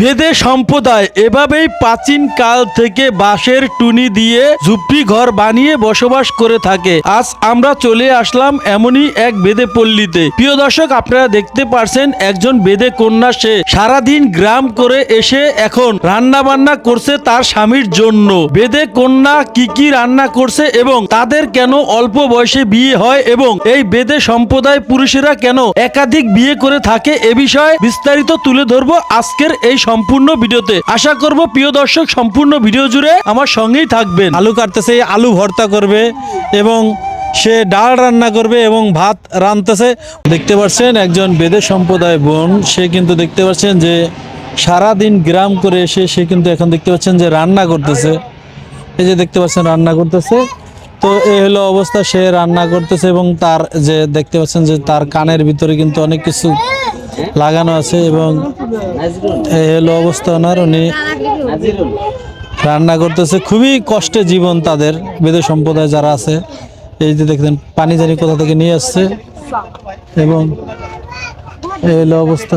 বেদে সম্প্রদায় এভাবেই প্রাচীন কাল থেকে বাঁশের টুনি দিয়ে ঝুপড়ি ঘর বানিয়ে বসবাস করে থাকে। আজ আমরা চলে আসলাম এমনই এক বেদে পল্লীতে। প্রিয় দর্শক, আপনারা দেখতে পারছেন একজন বেদে কন্যা, সে সারাদিন গ্রাম করে এসে এখন রান্না বান্না করছে তার স্বামীর জন্য। বেদে কন্যা কি কি রান্না করছে এবং তাদের কেন অল্প বয়সে বিয়ে হয় এবং এই বেদে সম্প্রদায় পুরুষেরা কেন একাধিক বিয়ে করে থাকে এ বিষয়ে বিস্তারিত তুলে ধরবো আজকের এই সম্পূর্ণ ভিডিওতে। আশা করব প্রিয় দর্শক, সম্পূর্ণ ভিডিও জুড়ে আমার সঙ্গেই থাকবেন। আলু কাটতেছে, আলু ভর্তা করবে এবং সে ডাল রান্না করবে এবং ভাত রাঁধতেছে। দেখতে পাচ্ছেন একজন বেদে সম্প্রদায় বোন, সে কিন্তু দেখতে পাচ্ছেন যে সারা দিন গ্রাম করে এসে সে কিন্তু এখন দেখতে পাচ্ছেন যে রান্না করতেছে। এই যে দেখতে পাচ্ছেন রান্না করতেছে। তো এই হলো অবস্থা, সে রান্না করতেছে এবং তার যে দেখতে পাচ্ছেন যে তার কানের ভিতরে কিন্তু অনেক কিছু লাগানো আছে এবং এই হলো অবস্থা ওনার উনি রান্না করতেছে, খুবই কষ্টে জীবন তাদের, বেদে সম্প্রদায় যারা আছে। এই যে দেখতেন পানি জানি কোথা থেকে নিয়ে আসছে। এবং এই হলো অবস্থা।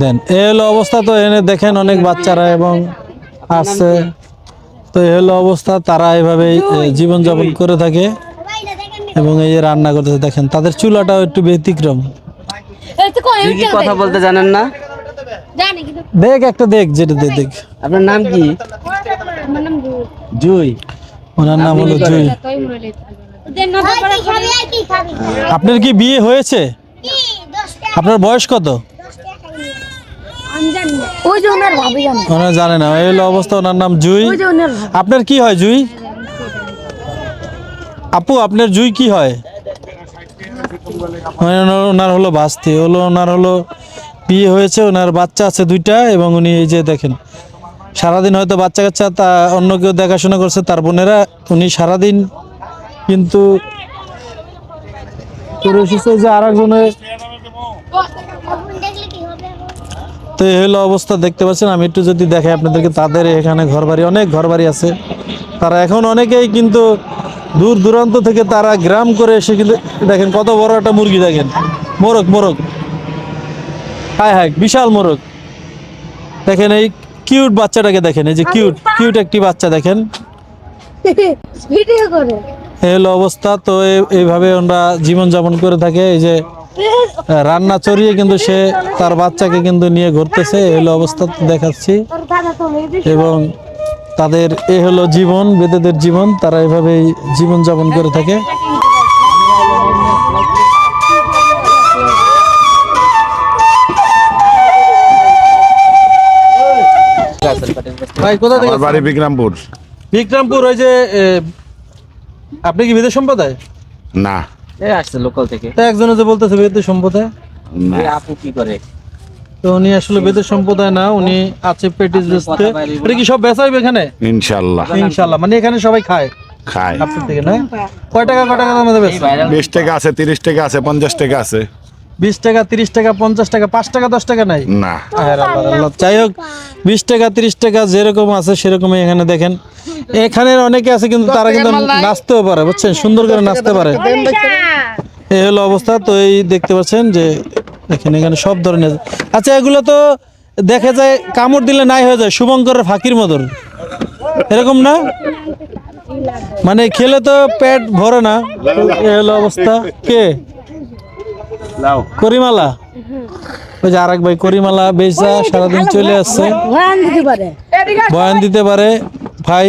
দেন, এই হলো অবস্থা তো এনে দেখেন অনেক বাচ্চারা এবং আসছে। তো এই হলো অবস্থা, তারা এভাবেই জীবন যাপন করে থাকে। এবং এই যে রান্না করতেছে দেখেন তাদের চুলাটাও একটু ব্যতিক্রম। কথা বলতে জানেন না? দেখ একটা দেখ যেটা দে দেখ। আপনার নাম কি? জুই। জুই। ওনার নাম হলো জুই। আপনার কি বিয়ে হয়েছে? কি? 10 টাকা। আপনার বয়স কত? জানি না। ওই যে ওনার জানে। না এই হলো অবস্থা ওনার নাম জুই। আপনার কি হয় জুই? আপু, আপনার জুই কি হয়? ওনার- ওনার হলো বাস্তি, হলো ওনার হলো বিয়ে হয়েছে, ওনার বাচ্চা আছে দুইটা, এবং উনি এই যে দেখেন, সারাদিন হয়তো বাচ্চা কাচ্চা তা অন্য কেউ দেখাশোনা করছে, তার বোনেরা, উনি সারাদিন কিন্তু যে আর তো এই হলো অবস্থা, দেখতে পাচ্ছেন? আমি একটু যদি দেখাই আপনাদেরকে, তাদের এখানে ঘরবাড়ি, অনেক ঘরবাড়ি আছে। তারা এখন অনেকেই কিন্তু দূর দূরান্ত থেকে তারা গ্রাম করে এসে কিন্তু দেখেন কত বড় একটা মুরগি দেখেন। মোরগ মোরগ। হায় হায় বিশাল মোরগ। দেখেন এই কিউট বাচ্চাটাকে দেখেন এই যে কিউট কিউট একটি বাচ্চা দেখেন। এই হলো অবস্থা তো এই- এইভাবে ওরা জীবনযাপন করে থাকে। এই যে রান্না চড়িয়ে কিন্তু সে তার বাচ্চাকে কিন্তু নিয়ে ঘুরতেছে। এই হলো অবস্থা দেখাচ্ছি। এবং তাদের এ হলো জীবন বেদেদের জীবন তারা এভাবেই জীবন যাপন করে থাকে। ভাই কোথা থেকে আমার বাড়ি বিক্রমপুর। বিক্রমপুর ওই যে এ, আপনি কি বিদেশ সম্প্রদায়? না। এই আসছে লোকাল থেকে। তো একজনে যে বলতেছে বেদের সম্প্রদায়। না। আপু কি করে? তো উনি আসলে বেদের সম্প্রদায় না উনি আছে পেটিস বেচতে এটা কি সব বেচাইবে এখানে? ইনশাল্লাহ। ইনশাল্লাহ মানে এখানে সবাই খায়। খায়। আপনার থেকে না? কয় টাকা কয় টাকা দামে দেবে বিশ টাকা আছে তিরিশ টাকা আছে পঞ্চাশ টাকা আছে। বিশ টাকা তিরিশ টাকা পঞ্চাশ টাকা পাঁচ টাকা দশ টাকা নাই? না। যাই হোক বিশ টাকা তিরিশ টাকা যেরকম আছে সেরকমই এখানে দেখেন। এখানে অনেকে আছে কিন্তু তারা কিন্তু নাচতেও পারে বুঝছেন? সুন্দর করে নাচতে পারে। এই হলো অবস্থা। তো এই দেখতে পাচ্ছেন যে দেখেন এখানে সব ধরনের। আচ্ছা এগুলো তো দেখা যায় কামড় দিলে নাই হয়ে যায় শুভঙ্করের ফাঁকির মতন এরকম না? মানে খেলে তো পেট ভরে না। এই হলো অবস্থা। কে? করিমালা। ওই যে আরেক ভাই করিমালা বেচা সারাদিন চলে আসছে। ভয়ান বয়ান দিতে পারে। ভাই